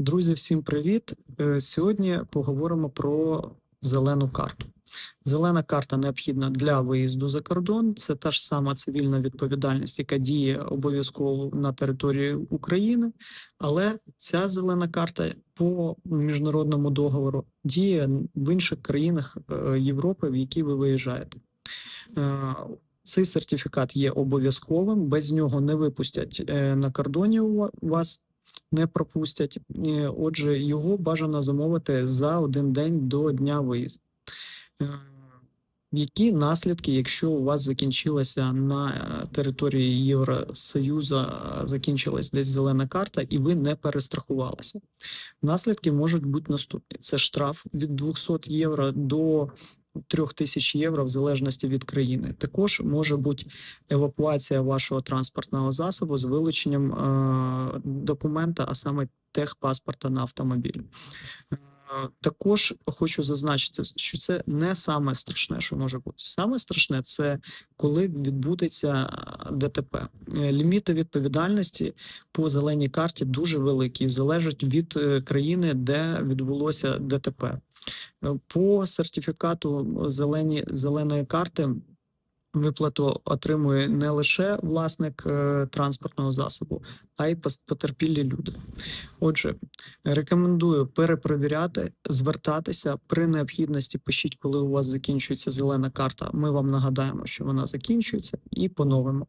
Друзі, всім привіт! Е, Сьогодні поговоримо про зелену карту. Зелена карта необхідна для виїзду за кордон. Це та ж сама цивільна відповідальність, яка діє обов'язково на території України, але ця зелена карта по міжнародному договору діє в інших країнах е, Європи, в які ви виїжджаєте. Е, Цей сертифікат є обов'язковим, без нього не випустять на кордоні у вас не пропустять. Е, Отже, його бажано замовити за один день до дня виїзду. Е, Які наслідки, якщо у вас закінчилася на е, території Євросоюзу, закінчилась десь зелена карта, і ви не перестрахувалися? Наслідки можуть бути наступні: це штраф від 200 євро до 3000 євро, в залежності від країни. Також може бути евакуація вашого транспортного засобу з вилученням е, документа, а саме техпаспорта на автомобіль. Е, Також хочу зазначити, що це не саме страшне, що може бути. Саме страшне це коли відбудеться е, ДТП. Е, Ліміти відповідальності по зеленій карті дуже великі, залежать від країни, де відбулося ДТП. По сертифікату зелені, зеленої карти виплату отримує не лише власник е, транспортного засобу, а й потерпілі люди. Отже, рекомендую перепровіряти, звертатися при необхідності. Пишіть, коли у вас закінчується зелена карта. Ми вам нагадаємо, що вона закінчується, і поновимо.